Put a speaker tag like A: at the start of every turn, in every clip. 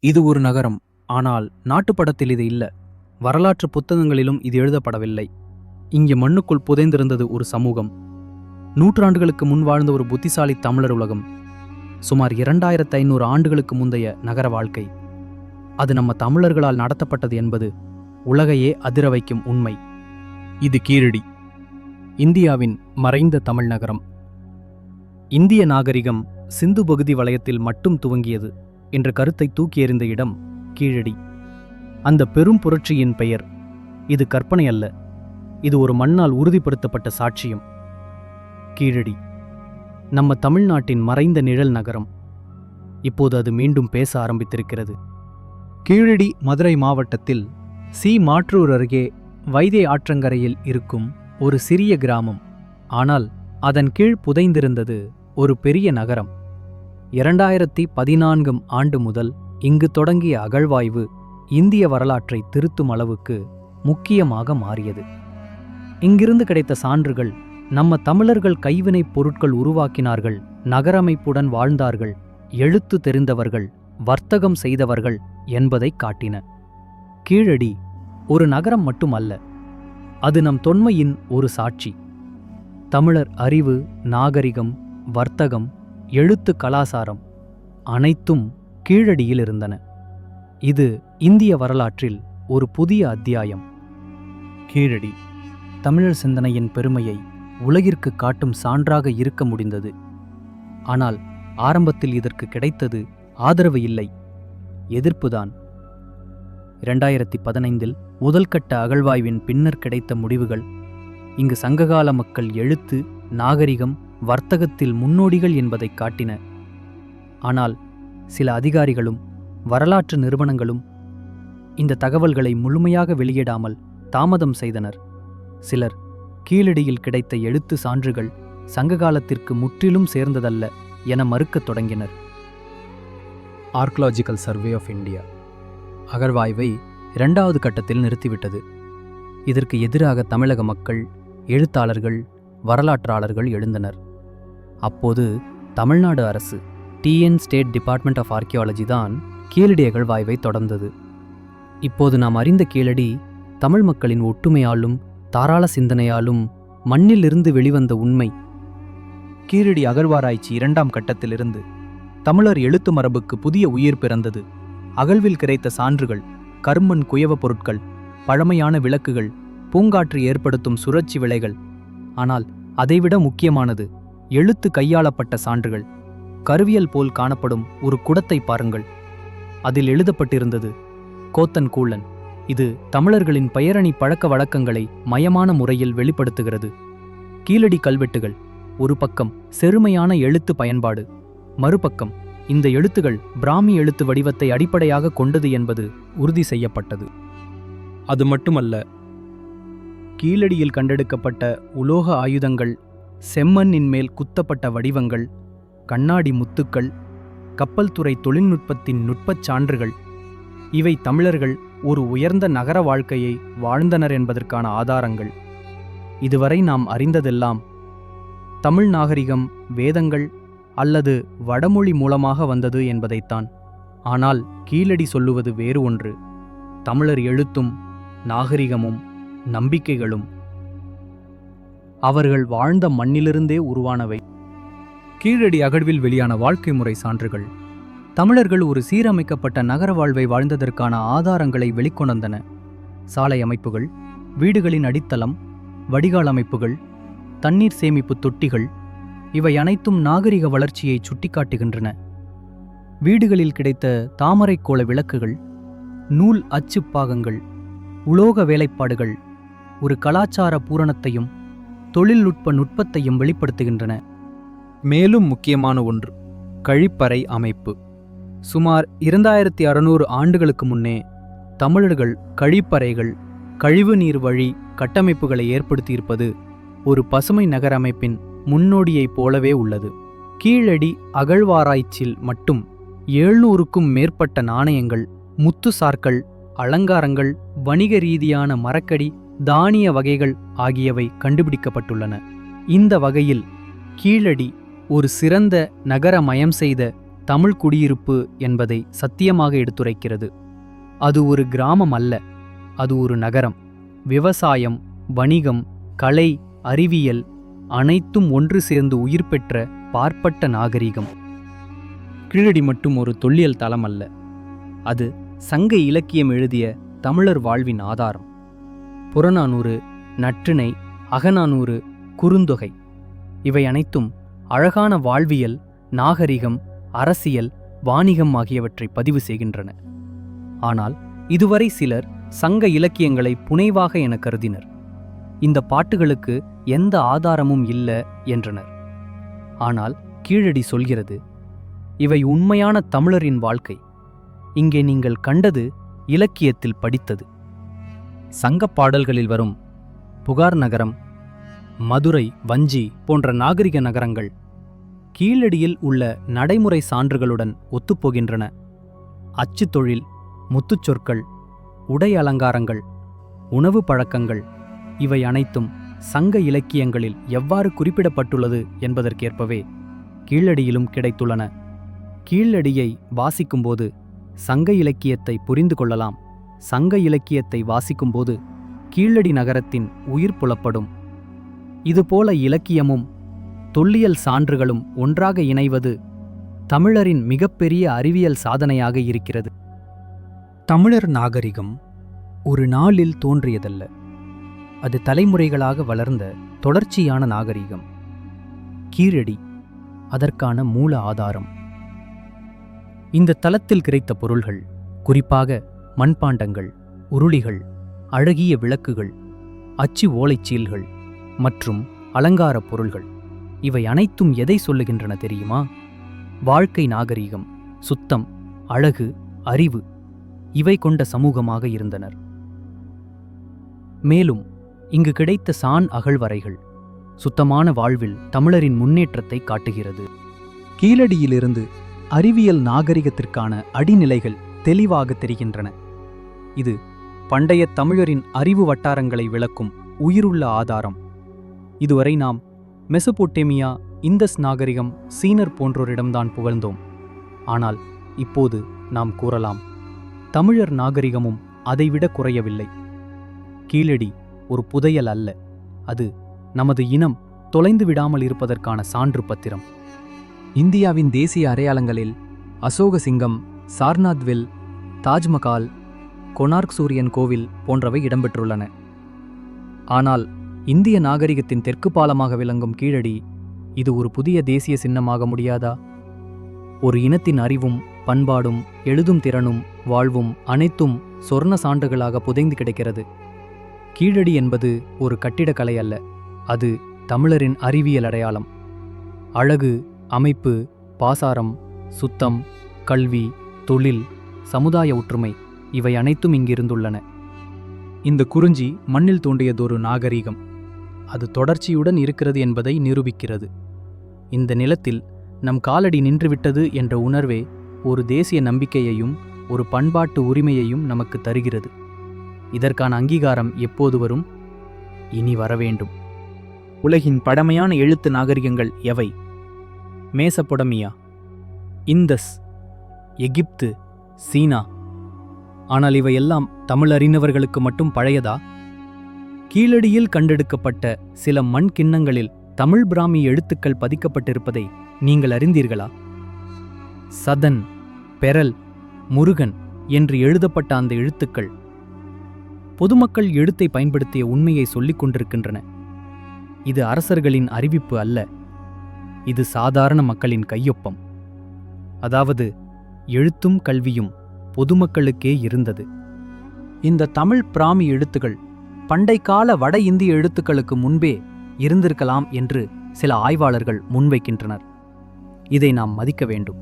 A: இது ஒரு நகரம். ஆனால் நாட்டுப்படத்தில் இது இல்லை. வரலாற்று புத்தகங்களிலும் இது எழுதப்படவில்லை. இங்கே மண்ணுக்குள் புதைந்திருந்தது ஒரு சமூகம். நூற்றாண்டுகளுக்கு முன் வாழ்ந்த ஒரு புத்திசாலி தமிழர் உலகம். சுமார் இரண்டாயிரத்து ஐநூறு ஆண்டுகளுக்கு முந்தைய நகர வாழ்க்கை. அது நம்ம தமிழர்களால் நடத்தப்பட்டது என்பது உலகையே அதிர வைக்கும் உண்மை. இது கீரடி. இந்தியாவின் மறைந்த தமிழ் நகரம். இந்திய நாகரிகம் சிந்து பகுதி வலயத்தில் மட்டும் துவங்கியது. என்ற கருத்தை தூக்கி எறிந்த இடம் கீழடி. அந்த பெரும் புரட்சியின் பெயர். இது கற்பனை அல்ல. இது ஒரு மண்ணால் உறுதிப்படுத்தப்பட்ட சாட்சியம். கீழடி. நம்ம தமிழ்நாட்டின் மறைந்த நிழல் நகரம். இப்போது அது மீண்டும் பேச ஆரம்பித்திருக்கிறது. கீழடி மதுரை மாவட்டத்தில் சி மாற்றூர் அருகே வைதே ஆற்றங்கரையில் இருக்கும் ஒரு சிறிய கிராமம். ஆனால் அதன் கீழ் புதைந்திருந்தது ஒரு பெரிய நகரம். இரண்டாயிரத்தி பதினான்கும் ஆண்டு முதல் இங்கு தொடங்கிய அகழ்வாய்வு இந்திய வரலாற்றை திருத்தும் அளவுக்கு முக்கியமாக மாறியது. இங்கிருந்து கிடைத்த சான்றுகள் நம்ம தமிழர்கள் கைவினைப் பொருட்கள் உருவாக்கினார்கள் நகரமைப்புடன் வாழ்ந்தார்கள் எழுத்து தெரிந்தவர்கள் வர்த்தகம் செய்தவர்கள் என்பதை காட்டின. கீழடி ஒரு நகரம் மட்டுமல்ல அது நம் தொன்மையின் ஒரு சாட்சி. தமிழர் அறிவு நாகரிகம் வர்த்தகம் எழுத்து கலாசாரம் அனைத்தும் கீழடியில் இருந்தன இது இந்திய வரலாற்றில் ஒரு புதிய அத்தியாயம். கீழடி தமிழர் சிந்தனையின் பெருமையை உலகிற்கு காட்டும் சான்றாக இருக்க முடிந்தது. ஆனால் ஆரம்பத்தில் இதற்கு கிடைத்தது ஆதரவு இல்லை. எதிர்ப்புதான். இரண்டாயிரத்தி பதினைந்தில் முதல்கட்ட அகழ்வாய்வின் பின்னர் கிடைத்த முடிவுகள் இங்கு சங்ககால மக்கள் எழுத்து நாகரிகம் வர்த்தகத்தில் முன்னோடிகள் என்பதை காட்டின. ஆனால் சில அதிகாரிகளும் வரலாற்று நிறுவனங்களும் இந்த தகவல்களை முழுமையாக வெளியிடாமல் தாமதம் செய்தனர். சிலர் கீழடியில் கிடைத்த எழுத்து சான்றுகள் சங்ககாலத்திற்கு முற்றிலும் சேர்ந்ததல்ல என மறுக்கத் தொடங்கினர். ஆர்கலாஜிக்கல் சர்வே ஆஃப் இந்தியா அகழ்வாய்வை இரண்டாவது கட்டத்தில் நிறுத்திவிட்டது. இதற்கு எதிராக தமிழக மக்கள் எழுத்தாளர்கள் வரலாற்றாளர்கள் எழுந்தனர். அப்போது தமிழ்நாடு அரசு TN state department of archaeology தான் கீழடி அகழ்வாய்வை தொடர்ந்தது. இப்போது நாம் அறிந்த கீழடி தமிழ் மக்களின் ஒட்டுமையாலும் தாராள சிந்தனையாலும் மண்ணிலிருந்து வெளிவந்த உண்மை. கீழடி அகழ்வாராய்ச்சி இரண்டாம் கட்டத்திலிருந்து தமிழர் எழுத்து மரபுக்கு புதிய உயிர் பிறந்தது. அகழ்வில் கிடைத்த சான்றுகள் கர்மன் குயவ பொருட்கள் பழமையான விளக்குகள் பூங்காற்று ஏற்படுத்தும் சுழற்சி விலைகள். ஆனால் அதைவிட முக்கியமானது எழுத்து கையாளப்பட்ட சான்றுகள். கருவியல் போல் காணப்படும் ஒரு குடத்தை பாருங்கள். அதில் எழுதப்பட்டிருந்தது கோத்தன் கூழன். இது தமிழர்களின் பெயரணி பழக்க வழக்கங்களை மயமான முறையில் வெளிப்படுத்துகிறது. கீழடி கல்வெட்டுகள் ஒரு பக்கம் செருமையான எழுத்து பயன்பாடு மறுபக்கம் இந்த எழுத்துகள் பிராமி எழுத்து வடிவத்தை அடிப்படையாக கொண்டது என்பது உறுதி செய்யப்பட்டது. அது மட்டுமல்ல கீழடியில் கண்டெடுக்கப்பட்ட உலோக ஆயுதங்கள் செம்மண்ணின் மேல் குத்தப்பட்ட வடிவங்கள் கண்ணாடி முத்துக்கள் கப்பல் துறை தொழில்நுட்பத்தின் நுட்பச் சான்றுகள். இவை தமிழர்கள் ஒரு உயர்ந்த நகர வாழ்க்கையை வாழ்ந்தனர் என்பதற்கான ஆதாரங்கள். இதுவரை நாம் அறிந்ததெல்லாம் தமிழ் நாகரிகம் வேதங்கள் அல்லது வடமொழி மூலமாக வந்தது என்பதைத்தான். ஆனால் கீழடி சொல்லுவது வேறு ஒன்று. தமிழர் எழுத்தும் நாகரிகமும் நம்பிக்கைகளும் அவர்கள் வாழ்ந்த மண்ணிலிருந்தே உருவானவை. கீழடி அகழ்வில் வெளியான வாழ்க்கை முறை சான்றுகள். தமிழர்கள் ஒரு சீரமைக்கப்பட்ட நகர வாழ்வை வாழ்ந்ததற்கான ஆதாரங்களை வெளிக்கொணர்ந்தன. சாலை அமைப்புகள் வீடுகளின் அடித்தளம் வடிகால் அமைப்புகள் தண்ணீர் சேமிப்பு தொட்டிகள் இவை அனைத்தும் நாகரிக வளர்ச்சியை சுட்டிக்காட்டுகின்றன. வீடுகளில் கிடைத்த தாமரைக் கோள விளக்குகள் நூல் அச்சுப்பாகங்கள் உலோக வேலைப்பாடுகள் ஒரு கலாச்சார பூரணத்தையும் தொழில்நுட்ப நுட்பத்தையும் வெளிப்படுத்துகின்றன. மேலும் முக்கியமான ஒன்று கழிப்பறை அமைப்பு. சுமார் இரண்டாயிரத்தி அறுநூறு ஆண்டுகளுக்கு முன்னே தமிழர்கள் கழிப்பறைகள் கழிவுநீர் வழி கட்டமைப்புகளை ஏற்படுத்தியிருப்பது ஒரு பசுமை நகர அமைப்பின் முன்னோடியைப் போலவே உள்ளது. கீழடி அகழ்வாராய்ச்சியில் மட்டும் எழுநூறுக்கும் மேற்பட்ட நாணயங்கள் முத்துசார்கள் அலங்காரங்கள் வணிக ரீதியான மரக்கடி தானிய வகைகள் ஆகியவை கண்டுபிடிக்கப்பட்டுள்ளன. இந்த வகையில் கீழடி ஒரு சிறந்த நகரமயம் செய்த தமிழ் குடியிருப்பு என்பதை சத்தியமாக எடுத்துரைக்கிறது. அது ஒரு கிராமம் அல்ல அது ஒரு நகரம். விவசாயம் வணிகம் கலை அறிவியல் அனைத்தும் ஒன்று சேர்ந்து உயிர் பெற்ற பார்ப்பட்ட நாகரிகம். கீழடி மட்டும் ஒரு தொல்லியல் தலம் அல்ல அது சங்க இலக்கியம் எழுதிய தமிழர் வாழ்வின் ஆதாரம். புறநானூறு நற்றிணை அகநானூறு குறுந்தொகை. இவை அனைத்தும் அழகான வாழ்வியல் நாகரிகம் அரசியல் வாணிகம் ஆகியவற்றை பதிவு செய்கின்றன. ஆனால் இதுவரை சிலர் சங்க இலக்கியங்களை புனைவாக என கருதினர். இந்த பாட்டுகளுக்கு எந்த ஆதாரமும் இல்ல என்றனர். ஆனால் கீழடி சொல்கிறது இவை உண்மையான தமிழரின் வாழ்க்கை. இங்கே நீங்கள் கண்டது இலக்கியத்தில் படித்தது. சங்கப் பாடல்களில் வரும் புகார் நகரம் மதுரை வஞ்சி போன்ற நாகரிக நகரங்கள் கீழடியில் உள்ள நடைமுறை சான்றுகளுடன் ஒத்துப்போகின்றன. அச்சுத் தொழில் முத்துச்சொற்கள் உடை அலங்காரங்கள் உணவு பழக்கங்கள் இவை அனைத்தும் சங்க இலக்கியங்களில் எவ்வாறு குறிப்பிடப்பட்டுள்ளது என்பதற்கேற்பவே கீழடியிலும் கிடைத்துள்ளன. கீழடியை வாசிக்கும்போது சங்க இலக்கியத்தை புரிந்து கொள்ளலாம். சங்க இலக்கியத்தை வாசிக்கும்போது கீழடி நகரத்தின் உயிர் புலப்படும். இதுபோல இலக்கியமும் தொல்லியல் சான்றுகளும் ஒன்றாக இணைவது தமிழரின் மிகப்பெரிய அறிவியல் சாதனையாக இருக்கிறது. தமிழர் நாகரிகம் ஒரு நாளில் தோன்றியதல்ல. அது தலைமுறைகளாக வளர்ந்த தொடர்ச்சியான நாகரிகம். கீழடி அதற்கான மூல ஆதாரம். இந்த தளத்தில் கிடைத்த பொருள்கள் குறிப்பாக மண்பாண்டங்கள் உருளிகள் அழகிய விளக்குகள் அச்சு ஓலைச்சீல்கள் மற்றும் அலங்காரப் பொருள்கள். இவை அனைத்தும் எதை சொல்லுகின்றன தெரியுமா? வாழ்க்கை நாகரீகம் சுத்தம் அழகு அறிவு இவை கொண்ட சமூகமாக இருந்தனர். மேலும் இங்கு கிடைத்த சான் அகழ்வரைகள் சுத்தமான வாழ்வில் தமிழரின் முன்னேற்றத்தை காட்டுகிறது. கீழடியிலிருந்து அறிவியல் நாகரிகத்திற்கான அடிநிலைகள் தெளிவாக தெரிகின்றன. இது பண்டைய தமிழரின் அறிவு வட்டாரங்களை விளக்கும் உயிருள்ள ஆதாரம். இதுவரை நாம் மெசபோட்டேமியா இந்தஸ் நாகரிகம் சீனர் போன்றோரிடம்தான் புகழ்ந்தோம். ஆனால் இப்போது நாம் கூறலாம் தமிழர் நாகரிகமும் அதைவிட குறையவில்லை. கீழடி ஒரு புதையல் அல்ல அது நமது இனம் தொலைந்து விடாமல் இருப்பதற்கான சான்று பத்திரம். இந்தியாவின் தேசிய அடையாளங்களில் அசோக சிங்கம் சார்நாத்வில் தாஜ்மஹால் கொனார்க் சூரியன் கோவில் போன்றவை இடம்பெற்றுள்ளன. ஆனால் இந்திய நாகரிகத்தின் தெற்கு பாலமாக விளங்கும் கீழடி இது ஒரு புதிய தேசிய சின்னமாக முடியாதா? ஒரு இனத்தின் அறிவும் பண்பாடும் எழுதும் திறனும் வாழ்வும் அனைத்தும் சொர்ண சான்றுகளாக புதைந்து கிடக்கிறது. கீழடி என்பது ஒரு கட்டிடக்கலை அல்ல அது தமிழரின் அறிவியல் அடையாளம். அழகு அமைப்பு பாசாரம் சுத்தம் கல்வி தொழில் சமுதாய ஒற்றுமை இவை அனைத்தும் இங்கிருந்துள்ளன. இந்த குறிஞ்சி மண்ணில் தோண்டியதொரு நாகரீகம். அது தொடர்ச்சியுடன் இருக்கிறது என்பதை நிரூபிக்கிறது. இந்த நிலத்தில் நம் காலடி நின்றுவிட்டது என்ற உணர்வே ஒரு தேசிய நம்பிக்கையையும் ஒரு பண்பாட்டு உரிமையையும் நமக்கு தருகிறது. இதற்கான அங்கீகாரம் எப்போது வரும்? இனி வரவேண்டும். உலகின் பழமையான எழுத்து நாகரிகங்கள் எவை? மேசப்பொடமியா இந்தஸ் எகிப்து சீனா ஆனால் இவையெல்லாம் தமிழறிந்தவர்களுக்கு மட்டும் பழையதா? கீழடியில் கண்டெடுக்கப்பட்ட சில மண் கிண்ணங்களில் தமிழ் பிராமி எழுத்துக்கள் பதிக்கப்பட்டிருப்பதை நீங்கள் அறிந்தீர்களா? சதன் பெரல் முருகன் என்று எழுதப்பட்ட அந்த எழுத்துக்கள் பொதுமக்கள் எழுத்தை பயன்படுத்திய உண்மையை சொல்லிக் கொண்டிருக்கின்றன. இது அரசர்களின் அறிவிப்பு அல்ல. இது சாதாரண மக்களின் கையொப்பம். அதாவது எழுத்தும் கல்வியும் பொதுமக்களுக்கே இருந்தது. இந்த தமிழ் பிராமி எழுத்துகள் பண்டைக்கால வட இந்திய எழுத்துக்களுக்கு முன்பே இருந்திருக்கலாம் என்று சில ஆய்வாளர்கள் முன்வைக்கின்றனர். இதை நாம் மதிக்க வேண்டும்.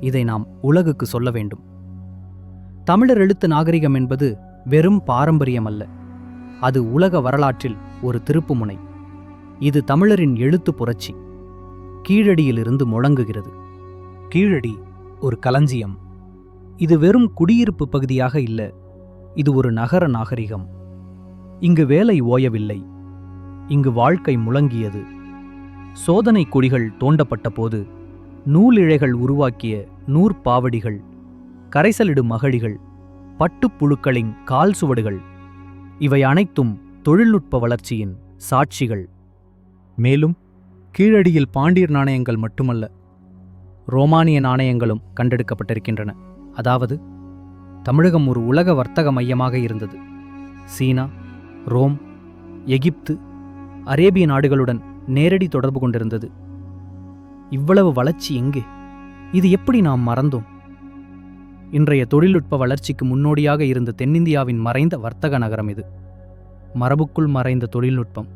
A: இதை நாம் உலகுக்கு சொல்ல வேண்டும். தமிழர் எழுத்து நாகரிகம் என்பது வெறும் பாரம்பரியம் அல்ல அது உலக வரலாற்றில் ஒரு திருப்புமுனை. இது தமிழரின் எழுத்து புரட்சி. கீழடியிலிருந்து முழங்குகிறது. கீழடி ஒரு களஞ்சியம். இது வெறும் குடியிருப்பு பகுதியாக இல்லை. இது ஒரு நகர நாகரிகம். இங்கு வேலை ஓயவில்லை. இங்கு வாழ்க்கை முழங்கியது. சோதனை குடிகள் தோண்டப்பட்ட போது நூலிழைகள் உருவாக்கிய நூற்பாவடிகள் கரைசலிடு மகளிகள் பட்டுப்புழுக்களின் கால் சுவடுகள் இவை அனைத்தும் தொழில்நுட்ப வளர்ச்சியின் சாட்சிகள். மேலும் கீழடியில் பாண்டியர் நாணயங்கள் மட்டுமல்ல ரோமானிய நாணயங்களும் கண்டெடுக்கப்பட்டிருக்கின்றன. அதாவது தமிழகம் ஒரு உலக வர்த்தக மையமாக இருந்தது. சீனா ரோம் எகிப்து அரேபிய நாடுகளுடன் நேரடி தொடர்பு கொண்டிருந்தது. இவ்வளவு வளர்ச்சி எங்கே? இது எப்படி நாம் மறந்தோம்? இன்றைய தொழில்நுட்ப வளர்ச்சிக்கு முன்னோடியாக இருந்த தென்னிந்தியாவின் மறைந்த வர்த்தக நகரம் இது. மரபுக்குள் மறைந்த தொழில்நுட்பம்.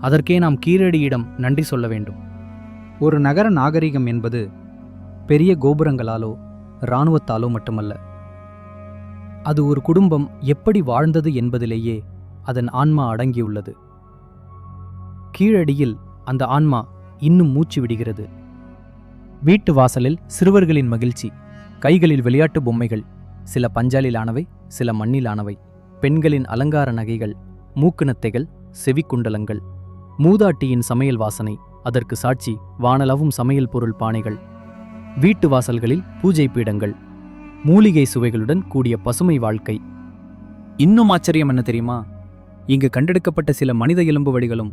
A: அதற்கே நாம் கீழடியிடம் நன்றி சொல்ல வேண்டும். ஒரு நகர நாகரிகம் என்பது பெரிய கோபுரங்களாலோ இராணுவத்தாலோ மட்டுமல்ல. அது ஒரு குடும்பம் எப்படி வாழ்ந்தது என்பதிலேயே அதன் ஆன்மா அடங்கியுள்ளது. கீழடியில் அந்த ஆன்மா இன்னும் மூச்சு விடுகிறது. வீட்டு வாசலில் சிறுவர்களின் மகிழ்ச்சி கைகளில் விளையாட்டு பொம்மைகள் சில பஞ்சாலிலானவை சில மண்ணிலானவை பெண்களின் அலங்கார நகைகள் மூக்குநத்தைகள் செவிக்குண்டலங்கள் மூதாட்டியின் சமையல் வாசனை அதற்கு சாட்சி வானளவும் சமையல் பொருள் பானைகள் வீட்டு வாசல்களில் பூஜை பீடங்கள் மூலிகை சுவைகளுடன் கூடிய பசுமை வாழ்க்கை. இன்னும் ஆச்சரியம் என்ன தெரியுமா? இங்கு கண்டெடுக்கப்பட்ட சில மனித எலும்பு வடிகளும்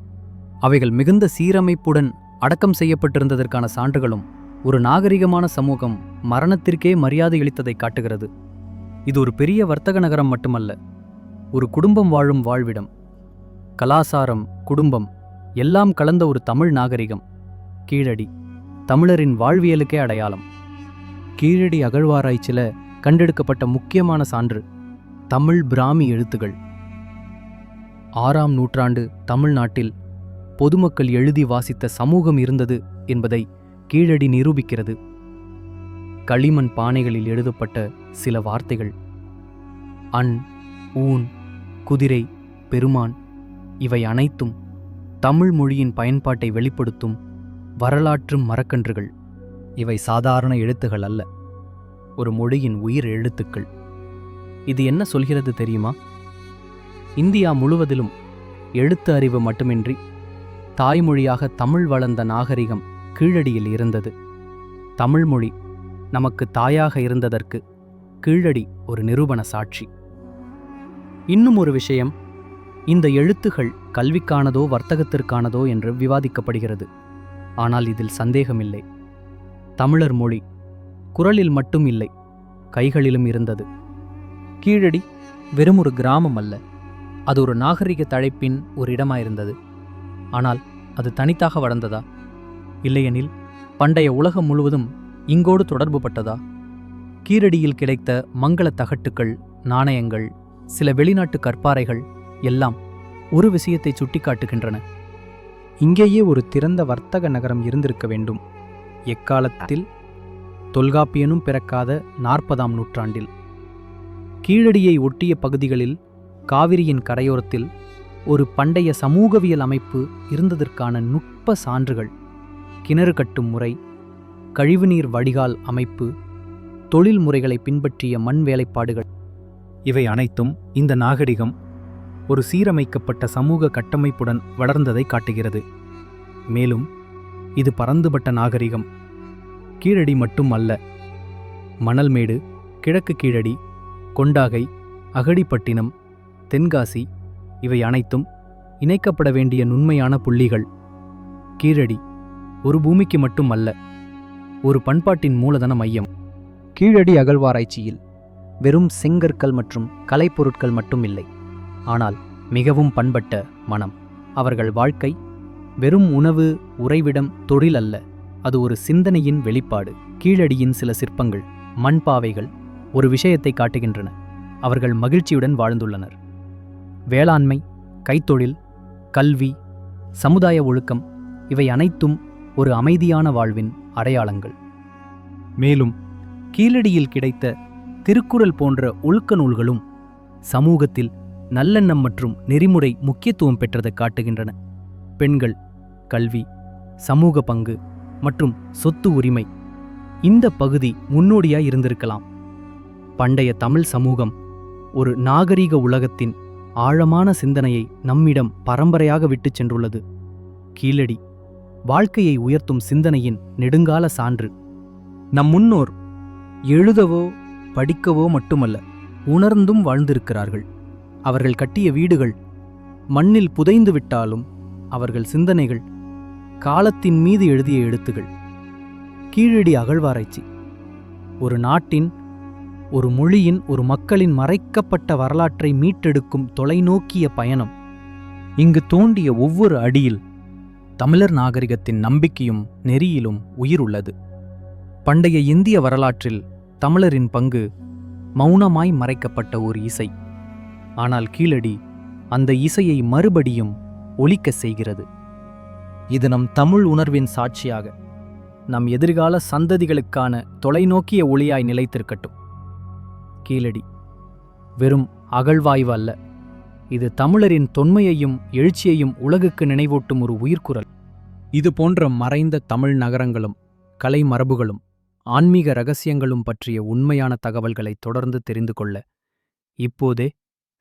A: அவைகள் மிகுந்த சீரமைப்புடன் அடக்கம் செய்யப்பட்டிருந்ததற்கான சான்றுகளும் ஒரு நாகரிகமான சமூகம் மரணத்திற்கே மரியாதை அளித்ததை காட்டுகிறது. இது ஒரு பெரிய வர்த்தக நகரம் மட்டுமல்ல ஒரு குடும்பம் வாழும் வாழ்விடம். கலாசாரம் குடும்பம் எல்லாம் கலந்த ஒரு தமிழ் நாகரிகம். கீழடி. தமிழரின் வாழ்வியலுக்கே அடையாளம். கீழடி அகழ்வாராய்ச்சியில் கண்டெடுக்கப்பட்ட முக்கியமான சான்று தமிழ் பிராமி எழுத்துகள் ஆறாம் நூற்றாண்டு தமிழ்நாட்டில் பொதுமக்கள் எழுதி வாசித்த சமூகம் இருந்தது என்பதை கீழடி நிரூபிக்கிறது. களிமண் பானைகளில் எழுதப்பட்ட சில வார்த்தைகள் அன் ஊன் குதிரை பெருமான் இவை அனைத்தும் தமிழ் மொழியின் பயன்பாட்டை வெளிப்படுத்தும் வரலாற்று மரக்கன்றுகள். இவை சாதாரண எழுத்துகள் அல்ல. ஒரு மொழியின் உயிர் எழுத்துக்கள். இது என்ன சொல்கிறது தெரியுமா? இந்தியா முழுவதிலும் எழுத்து அறிவு மட்டுமின்றி தாய்மொழியாக தமிழ் வளர்ந்த நாகரிகம் கீழடியில் இருந்தது. தமிழ்மொழி நமக்கு தாயாக இருந்ததற்கு கீழடி ஒரு நிரூபண சாட்சி. இன்னும் ஒரு விஷயம் இந்த எழுத்துகள் கல்விக்கானதோ வர்த்தகத்திற்கானதோ என்று விவாதிக்கப்படுகிறது. ஆனால் இதில் சந்தேகமில்லை. தமிழர் மொழி குரலில் மட்டும் இல்லை கைகளிலும் இருந்தது. கீழடி வெறும் ஒரு கிராமம் அல்ல அது ஒரு நாகரிக தழைப்பின் ஒரு இடமாயிருந்தது. ஆனால் அது தனித்தாக வளர்ந்ததா? இல்லையெனில் பண்டைய உலகம் முழுவதும் இங்கோடு தொடர்பு பட்டதா? கீழடியில் கிடைத்த மங்கள தகட்டுக்கள் நாணயங்கள் சில வெளிநாட்டு கற்பாறைகள் எல்லாம் ஒரு விஷயத்தை சுட்டிக்காட்டுகின்றன. இங்கேயே ஒரு திறந்த வர்த்தக நகரம் இருந்திருக்க வேண்டும். எக்காலத்தில்? தொல்காப்பியனும் பிறக்காத நாற்பதாம் நூற்றாண்டில். கீழடியை ஒட்டிய பகுதிகளில் காவிரியின் கரையோரத்தில் ஒரு பண்டைய சமூகவியல் அமைப்பு இருந்ததற்கான நுட்ப சான்றுகள். கிணறு கட்டும் முறை கழிவுநீர் வடிகால் அமைப்பு தொழில் முறைகளை பின்பற்றிய மண் வேலைப்பாடுகள். இவை அனைத்தும் இந்த நாகரிகம் ஒரு சீரமைக்கப்பட்ட சமூக கட்டமைப்புடன் வளர்ந்ததை காட்டுகிறது. மேலும் இது பரந்துபட்ட நாகரிகம். கீழடி மட்டும் அல்ல. மணல்மேடு கிழக்கு கீழடி கொண்டாகை அகடிப்பட்டினம் தென்காசி இவை அனைத்தும் இணைக்கப்பட வேண்டிய நுண்மையான புள்ளிகள். கீழடி ஒரு பூமிக்கு மட்டும் அல்ல ஒரு பண்பாட்டின் மூலதன மையம். கீழடி அகழ்வாராய்ச்சியில் வெறும் செங்கற்கள் மற்றும் கலைப்பொருட்கள் மட்டும் இல்லை. ஆனால் மிகவும் பண்பட்ட மனம். அவர்கள் வாழ்க்கை வெறும் உணவு உறைவிடம் தொழில் அல்ல. அது ஒரு சிந்தனையின் வெளிப்பாடு. கீழடியின் சில சிற்பங்கள் மண்பாவைகள் ஒரு விஷயத்தை காட்டுகின்றன. அவர்கள் மகிழ்ச்சியுடன் வாழ்ந்துள்ளனர். வேளாண்மை கைத்தொழில் கல்வி சமுதாய ஒழுக்கம் இவை அனைத்தும் ஒரு அமைதியான வாழ்வின் அடையாளங்கள். மேலும் கீழடியில் கிடைத்த திருக்குறள் போன்ற ஒழுக்க நூல்களும் சமூகத்தில் நல்லெண்ணம் மற்றும் நெறிமுறை முக்கியத்துவம் பெற்றதை காட்டுகின்றன. பெண்கள் கல்வி சமூக பங்கு மற்றும் சொத்து உரிமை இந்த பகுதி முன்னோடியாய் இருந்திருக்கலாம். பண்டைய தமிழ் சமூகம் ஒரு நாகரீக உலகத்தின் ஆழமான சிந்தனையை நம்மிடம் பரம்பரையாக விட்டுச் சென்றுள்ளது. கீழடி வாழ்க்கையை உயர்த்தும் சிந்தனையின் நெடுங்கால சான்று. நம் முன்னோர் எழுதவோ படிக்கவோ மட்டுமல்ல உணர்ந்தும் வாழ்ந்திருக்கிறார்கள். அவர்கள் கட்டிய வீடுகள் மண்ணில் புதைந்து விட்டாலும் அவர்கள் சிந்தனைகள் காலத்தின் மீது எழுதிய எழுத்துகள். கீழடி அகழ்வாராய்ச்சி. ஒரு நாட்டின் ஒரு மொழியின் ஒரு மக்களின் மறைக்கப்பட்ட வரலாற்றை மீட்டெடுக்கும் தொலைநோக்கிய பயணம். இங்கு தோண்டிய ஒவ்வொரு அடியில் தமிழர் நாகரிகத்தின் நம்பிக்கையும் நெறியிலும் உயிர் உள்ளது பண்டைய இந்திய வரலாற்றில் தமிழரின் பங்கு மௌனமாய் மறைக்கப்பட்ட ஒரு இசை. ஆனால் கீழடி அந்த இசையை மறுபடியும் ஒலிக்க செய்கிறது. இது நம் தமிழ் உணர்வின் சாட்சியாக நம் எதிர்கால சந்ததிகளுக்கான தொலைநோக்கிய ஒளியாய் நிலைத்திருக்கட்டும். கீழடி வெறும் அகழ்வாய்வு அல்ல இது தமிழரின் தொன்மையையும் எழுச்சியையும் உலகுக்கு நினைவூட்டும் ஒரு உயிர்க்குரல். இது போன்ற மறைந்த தமிழ் நகரங்களும் கலை மரபுகளும் ஆன்மீக ரகசியங்களும் பற்றிய உண்மையான தகவல்களை தொடர்ந்து தெரிந்து கொள்ள இப்போதே